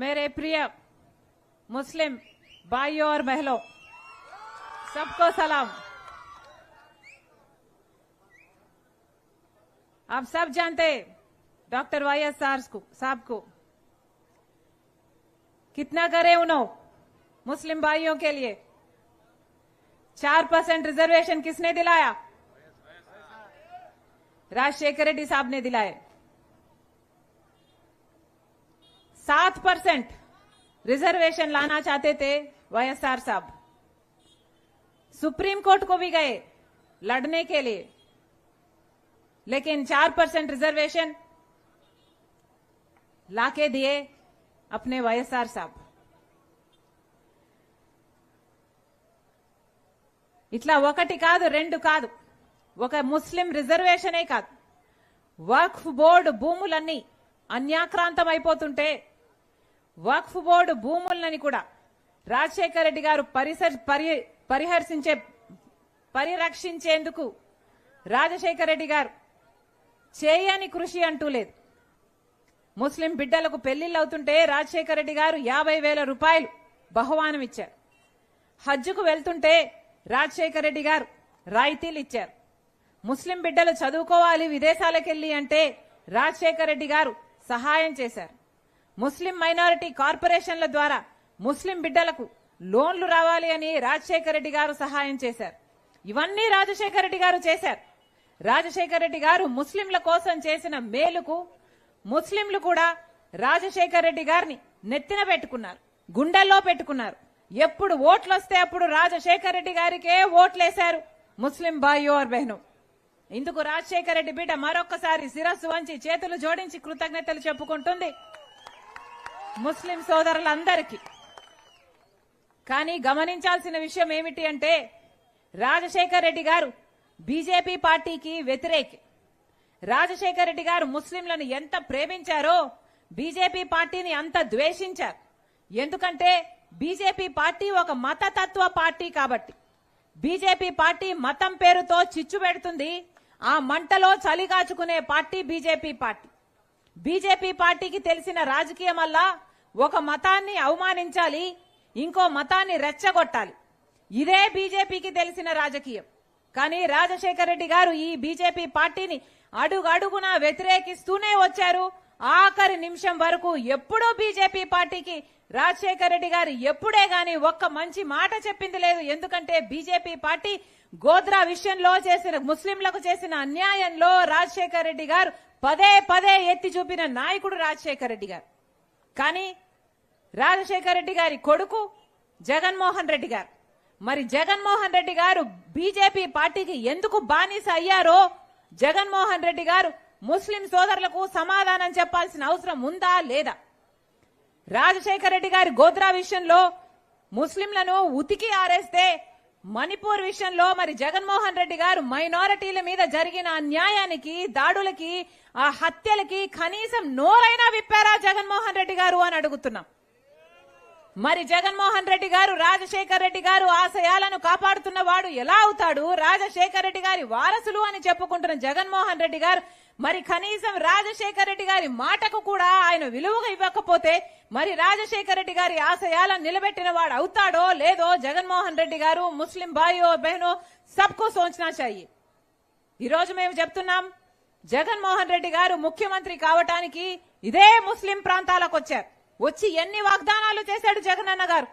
मेरे प्रिय मुस्लिम भाइयों और बहनों, सबको सलाम। आप सब जानते डॉक्टर वाई एस साहब को, कितना करे उन्होंने मुस्लिम भाइयों के लिए। चार परसेंट रिजर्वेशन किसने दिलाया? राजशेखर रेड्डी साहब ने दिलाए सात परसेंट रिजर्वेशन लाना चाहते थे वाईएसआर साहब सुप्रीम कोर्ट को भी गए लड़ने के लिए लेकिन चार परसेंट रिजर्वेशन लाके दिए अपने वाईएसआर साहब ఇట్లా ఒకటి కాదు రెండు కాదు ఒక ముస్లిం రిజర్వేషనే కాదు వక్ఫ్ బోర్డు భూములన్నీ అన్యాక్రాంతం అయిపోతుంటే వక్ఫ్ బోర్డు భూములని కూడా రాజశేఖర రెడ్డి గారు పరిసర్ పరి- పరిహర్శించే పరిరక్షించేందుకు రాజశేఖర రెడ్డి గారు చేయని కృషి అంటూ లేదు. ముస్లిం బిడ్డలకు పెళ్ళిళ్ళు అవుతుంటే రాజశేఖర రెడ్డి గారు యాభై వేల రూపాయలు బహుమానం ఇచ్చారు. హజ్జుకు వెళ్తుంటే రాజశేఖర రెడ్డి గారు రాయితీలు ఇచ్చారు. ముస్లిం బిడ్డలు చదువుకోవాలి విదేశాలకు వెళ్ళి అంటే రాజశేఖర రెడ్డి గారు సహాయం చేశారు. ముస్లిం మైనారిటీ కార్పొరేషన్ల ద్వారా ముస్లిం బిడ్డలకు లోన్లు రావాలి అని రాజశేఖర రెడ్డి గారు సహాయం చేశారు. ఇవన్నీ రాజశేఖర రెడ్డి గారు చేశారు. రాజశేఖర రెడ్డి గారు ముస్లింల కోసం చేసిన మేలుకు ముస్లింలు కూడా రాజశేఖర రెడ్డి గారిని నెత్తిన పెట్టుకున్నారు గుండెల్లో పెట్టుకున్నారు. ఎప్పుడు ఓట్లు వస్తే అప్పుడు రాజశేఖర రెడ్డి గారికే ఓట్లేశారు ముస్లిం బాయో ఆర్ బెహను. ఇందుకు రాజశేఖర రెడ్డి బిడ్డ మరొక్కసారి శిరస్సు వంచి చేతులు జోడించి కృతజ్ఞతలు చెప్పుకుంటుంది. ముస్లిం సోదరులందరికీ. కానీ గమనించాల్సిన విషయం ఏమిటి అంటే రాజశేఖర్ రెడ్డి గారు బీజేపీ పార్టీకి వ్యతిరేకి. రాజశేఖర్ రెడ్డి గారు ముస్లింలను ఎంత ప్రేమించారో బీజేపీ పార్టీని అంత ద్వేషించారు. ఎందుకంటే బీజేపీ పార్టీ ఒక మతతత్వ పార్టీ కాబట్టి. బీజేపీ పార్టీ మతం పేరుతో చిచ్చు పెడుతుంది ఆ మంటలో చలిగాచుకునే పార్టీ బీజేపీ పార్టీ. బీజేపీ పార్టీకి తెలిసిన రాజకీయం వల్ల ఒక మతాన్ని అవమానించాలి ఇంకో మతాన్ని రెచ్చగొట్టాలి. ఇదే బీజేపీకి తెలిసిన రాజకీయం. కానీ రాజశేఖర రెడ్డి గారు ఈ బీజేపీ పార్టీని అడుగడుగున వ్యతిరేకిస్తూనే వచ్చారు. ఆఖరి నిమిషం వరకు ఎప్పుడూ బీజేపీ పార్టీకి రాజశేఖర రెడ్డి గారు ఎప్పుడే గాని ఒక్క మంచి మాట చెప్పింది లేదు. ఎందుకంటే బీజేపీ పార్టీ గోద్రా విషయంలో చేసిన ముస్లింలకు చేసిన అన్యాయంలో రాజశేఖర రెడ్డి గారు పదే పదే ఎత్తి చూపిన నాయకుడు రాజశేఖర రెడ్డి గారు. కానీ రాజశేఖర రెడ్డి గారి కొడుకు జగన్మోహన్ రెడ్డి గారు. మరి జగన్మోహన్ రెడ్డి గారు బీజేపీ పార్టీకి ఎందుకు బానిస అయ్యారో జగన్మోహన్ రెడ్డి గారు ముస్లిం సోదరులకు సమాధానం చెప్పాల్సిన అవసరం ఉందా లేదా? రాజశేఖర రెడ్డి గారి గోద్రా విషయంలో ముస్లింలను ఉతికి ఆరేస్తే మణిపూర్ విషయంలో మరి జగన్మోహన్ రెడ్డి గారు మైనారిటీల మీద జరిగిన అన్యాయానికి దాడులకి ఆ హత్యలకి కనీసం నోరైనా విప్పారా జగన్మోహన్ రెడ్డి గారు అని అడుగుతున్నాం. మరి జగన్మోహన్ రెడ్డి గారు రాజశేఖర్ రెడ్డి గారు ఆశయాలను కాపాడుతున్న వాడు ఎలా అవుతాడు? రాజశేఖర్ రెడ్డి గారి వారసులు అని చెప్పుకుంటున్న జగన్మోహన్ రెడ్డి గారు మరి కనీసం రాజశేఖర్ రెడ్డి గారి మాటకు కూడా ఆయన విలువగా ఇవ్వకపోతే మరి రాజశేఖర్ రెడ్డి గారి ఆశయాలను నిలబెట్టిన వాడు అవుతాడో లేదో జగన్మోహన్ రెడ్డి గారు ముస్లిం భాయో బహనో సబ్కు సోచనా చాయి ఈరోజు మేము చెప్తున్నాం జగన్మోహన్ రెడ్డి గారు ముఖ్యమంత్రి కావటానికి ఇదే ముస్లిం ప్రాంతాలకు వచ్చారు. వచ్చి ఎన్ని వాగ్దానాలు చేశాడు జగన్ అన్న గారు?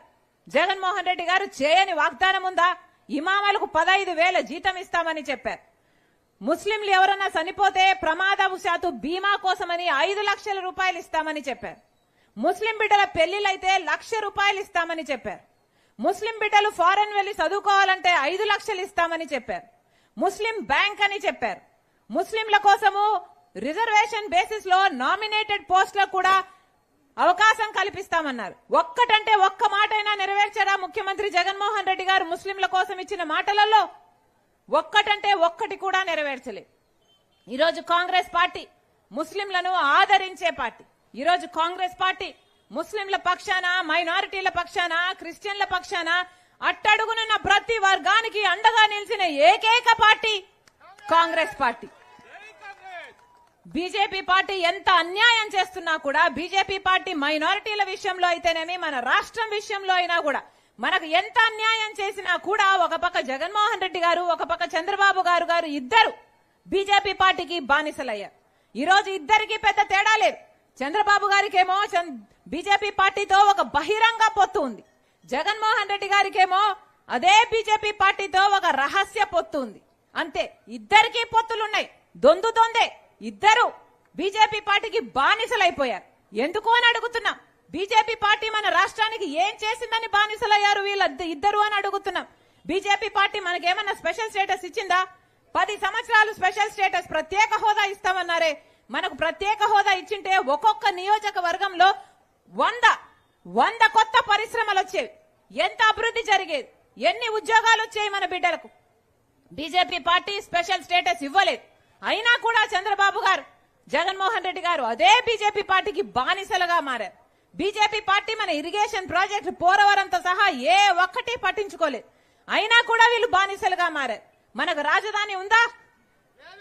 జగన్మోహన్ రెడ్డి గారు చేయని వాగ్దానం ఉందా? ఇమామాలకు పదహైదు వేల జీతం ఇస్తామని చెప్పారు. ముస్లింలు ఎవరన్నా చనిపోతే ప్రమాదవశాత్తు బీమా కోసమని ఐదు లక్షల రూపాయలు ఇస్తామని చెప్పారు. ముస్లిం బిడ్డల పెళ్ళిలైతే లక్ష రూపాయలు ఇస్తామని చెప్పారు. ముస్లిం బిడ్డలు ఫారెన్ వెళ్ళి చదువుకోవాలంటే ఐదు లక్షలు ఇస్తామని చెప్పారు. ముస్లిం బ్యాంక్ అని చెప్పారు. ముస్లింల కోసము రిజర్వేషన్ బేసిస్లో నామినేటెడ్ పోస్టులకు కూడా అవకాశం కల్పిస్తామన్నారు. ఒక్కటంటే ఒక్క మాటైనా నెరవేర్చారా ముఖ్యమంత్రి జగన్మోహన్ రెడ్డి గారు ముస్లింల కోసం ఇచ్చిన మాటలలో? ఒక్కటంటే ఒక్కటి కూడా నెరవేర్చలేదు. ఈరోజు కాంగ్రెస్ పార్టీ ముస్లింలను ఆదరించే పార్టీ. ఈరోజు కాంగ్రెస్ పార్టీ ముస్లింల పక్షాన మైనారిటీల పక్షాన క్రిస్టియన్ల పక్షాన అట్టడుగునున్న ప్రతి వర్గానికి అండగా నిలిచిన ఏకైక party Congress party. BJP party ఎంత అన్యాయం చేస్తున్నా కూడా బీజేపీ పార్టీ మైనారిటీల విషయంలో అయితేనేమి మన రాష్ట్రం విషయంలో అయినా కూడా మనకు ఎంత అన్యాయం చేసినా కూడా ఒక పక్క జగన్మోహన్ రెడ్డి గారు ఒక పక్క చంద్రబాబు గారు గారు ఇద్దరు బీజేపీ పార్టీకి బానిసలయ్యారు. ఈ రోజు ఇద్దరికి పెద్ద తేడా లేదు. చంద్రబాబు గారికేమో బీజేపీ పార్టీతో ఒక బహిరంగ పొత్తు ఉంది. జగన్మోహన్ రెడ్డి గారికేమో అదే బీజేపీ పార్టీతో ఒక రహస్య పొత్తు ఉంది. అంతే ఇద్దరికి పొత్తులున్నాయి. దొందు దొందే ఇద్దరు బీజేపీ పార్టీకి బానిసలైపోయారు. ఎందుకు అని అడుగుతున్నాం. బీజేపీ పార్టీ మన రాష్ట్రానికి ఏం చేసిందని బానిసలయ్యారు వీళ్ళ ఇద్దరు అని అడుగుతున్నాం. బీజేపీ పార్టీ మనకేమన్నా స్పెషల్ స్టేటస్ ఇచ్చిందా? పది సంవత్సరాలు స్పెషల్ స్టేటస్ ప్రత్యేక హోదా ఇస్తామన్నారే. మనకు ప్రత్యేక హోదా ఇచ్చింటే ఒక్కొక్క నియోజకవర్గంలో వంద వంద కొత్త పరిశ్రమలు వచ్చేవి. ఎంత అభివృద్ధి జరిగేది? ఎన్ని ఉద్యోగాలు వచ్చాయి మన బిడ్డలకు? బీజేపీ పార్టీ స్పెషల్ స్టేటస్ ఇవ్వలేదు. అయినా కూడా చంద్రబాబు గారు జగన్మోహన్ రెడ్డి గారు అదే బీజేపీ పార్టీకి బానిసలుగా మారారు. బీజేపీ పార్టీ మన ఇరిగేషన్ ప్రాజెక్టు పోరవరంతో సహా ఏ ఒక్కటి పట్టించుకోలేదు అయినా కూడా వీళ్ళు బానిసలుగా మారారు. మనకు రాజధాని ఉందా?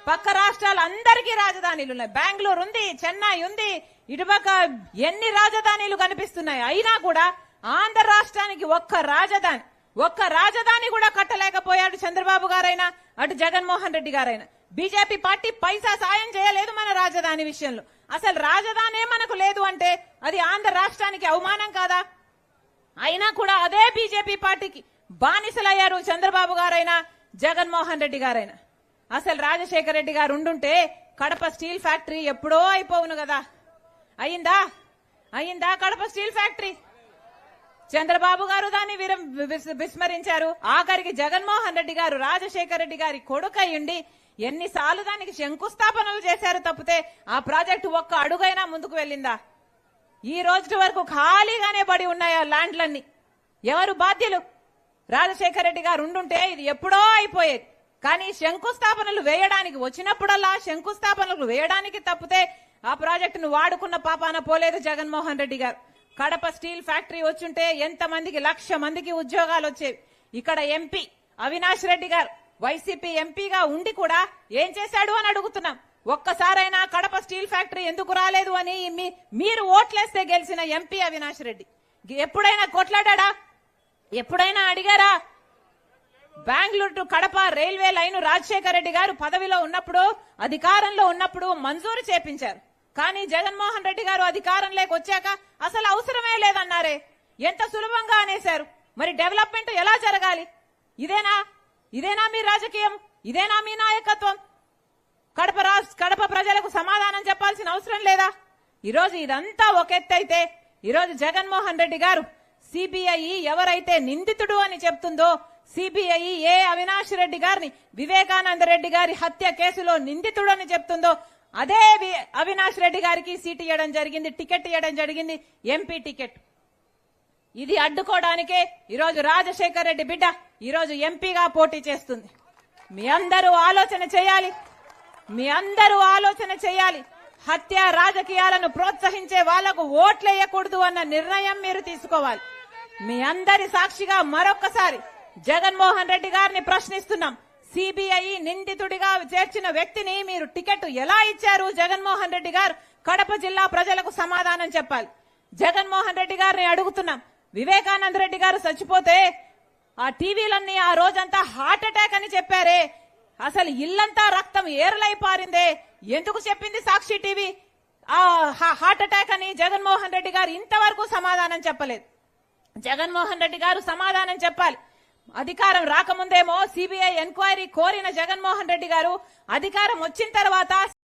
పక్క రాష్ట్రాలు అందరికీ రాజధానిలు ఉన్నాయి. బెంగళూరు ఉంది చెన్నై ఉంది ఇటుపక్క ఎన్ని రాజధానిలు కనిపిస్తున్నాయి? అయినా కూడా ఆంధ్ర రాష్ట్రానికి ఒక్క రాజధాని ఒక్క రాజధాని కూడా కట్టలేకపోయాడు చంద్రబాబు గారైనా అటు జగన్మోహన్ రెడ్డి గారైనా. బీజేపీ పార్టీ పైసా సాయం చేయలేదు మన రాజధాని విషయంలో. అసలు రాజధానే మనకు లేదు అంటే అది ఆంధ్ర రాష్ట్రానికి అవమానం కాదా? అయినా కూడా అదే బీజేపీ పార్టీకి బానిసలయ్యారు చంద్రబాబు గారైనా జగన్మోహన్ రెడ్డి గారైనా. అసలు రాజశేఖర రెడ్డి గారు ఉండుంటే కడప స్టీల్ ఫ్యాక్టరీ ఎప్పుడో అయిపోవును కదా. అయిందా అయిందా కడప స్టీల్ ఫ్యాక్టరీ? చంద్రబాబు గారు దాన్ని విస్- విస్మరించారు. ఆఖరికి జగన్మోహన్ రెడ్డి గారు రాజశేఖర రెడ్డి గారి కొడుకయ్యుండి ఎన్నిసార్లు దానికి శంకుస్థాపనలు చేశారు తప్పితే ఆ ప్రాజెక్టు ఒక్క అడుగైనా ముందుకు వెళ్ళిందా? ఈ రోజు వరకు ఖాళీగానే పడి ఉన్నాయి ఆ ల్యాండ్లన్నీ? ఎవరు బాధ్యులు? రాజశేఖర రెడ్డి గారు ఉండుంటే ఇది ఎప్పుడో అయిపోయేది. కానీ శంకుస్థాపనలు వేయడానికి వచ్చినప్పుడల్లా శంకుస్థాపనలు వేయడానికి తప్పితే ఆ ప్రాజెక్టును వాడుకున్న పాపాన పోలేదు జగన్మోహన్ రెడ్డి గారు. కడప స్టీల్ ఫ్యాక్టరీ వచ్చుంటే ఎంతమందికి లక్ష మందికి ఉద్యోగాలు వచ్చేవి. ఇక్కడ ఎంపీ అవినాష్ రెడ్డి గారు వైసీపీ ఎంపీగా ఉండి కూడా ఏం చేశాడు అని అడుగుతున్నాం. ఒక్కసారైనా కడప స్టీల్ ఫ్యాక్టరీ ఎందుకు రాలేదు అని మీ- మీరు ఓట్లేస్తే గెలిచిన ఎంపీ అవినాష్ రెడ్డి. ఎప్పుడైనా కొట్లాడా ఎప్పుడైనా అడిగారా? Bengaluru to Kadapa railway line Rajasekhara Reddy గారు పదవిలో ఉన్నప్పుడు అధికారంలో ఉన్నప్పుడు మంజూరు చేపించారు. కానీ జగన్మోహన్ రెడ్డి గారు అధికారంలోకి వచ్చాక అసలు అవసరమే లేదన్నారే. ఎంత సులభంగా అనేశారు. మరి డెవలప్మెంట్ ఎలా జరగాలి? ఇదేనా? ఇదేనా మీ రాజకీయం? ఇదేనా మీ నాయకత్వం? కడప కడప ప్రజలకు సమాధానం చెప్పాల్సిన అవసరం లేదా? ఈరోజు ఇదంతా ఒక ఈరోజు జగన్మోహన్ రెడ్డి గారు సిబిఐ ఎవరైతే నిందితుడు అని చెప్తుందో సిబిఐ ఏ అవినాష్ రెడ్డి గారిని వివేకానంద రెడ్డి గారి హత్య కేసులో నిందితుడు అని చెప్తుందో అదే అవినాష్ రెడ్డి గారికి సీట్ ఇవ్వడం జరిగింది టికెట్ ఇవ్వడం జరిగింది ఎంపీ టికెట్. ఇది అడ్డుకోవడానికే ఈరోజు రాజశేఖర్ రెడ్డి బిడ్డ ఈరోజు ఎంపీగా పోటీ చేస్తుంది. మీ అందరూ ఆలోచన చేయాలి. మీ అందరూ ఆలోచన చేయాలి. హత్య రాజకీయాలను ప్రోత్సహించే వాళ్ళకు ఓట్లేయకూడదు అన్న నిర్ణయం మీరు తీసుకోవాలి. మీ అందరి సాక్షిగా మరొక్కసారి జగన్మోహన్ రెడ్డి గారిని ప్రశ్నిస్తున్నాం. సిబిఐ నిందితుడిగా చేర్చిన వ్యక్తిని మీరు టికెట్ ఎలా ఇచ్చారు? జగన్మోహన్ రెడ్డి గారు కడప జిల్లా ప్రజలకు సమాధానం చెప్పాలి. జగన్మోహన్ రెడ్డి గారిని అడుగుతున్నాం. వివేకానంద రెడ్డి గారు చచ్చిపోతే ఆ టీవీలన్నీ ఆ రోజంతా హార్ట్ అటాక్ అని చెప్పారే. అసలు ఇల్లంతా రక్తం ఏరలై పారిందే. ఎందుకు చెప్పింది సాక్షి టీవీ? ఆ హార్ట్ అటాక్ అని జగన్మోహన్ రెడ్డి గారు ఇంతవరకు సమాధానం చెప్పలేదు. జగన్మోహన్ రెడ్డి గారు సమాధానం చెప్పాలి. అధికారం రాకముందేమో సిబిఐ ఎంక్వైరీ కోరిన జగన్మోహన్ రెడ్డి గారు అధికారం వచ్చిన తర్వాత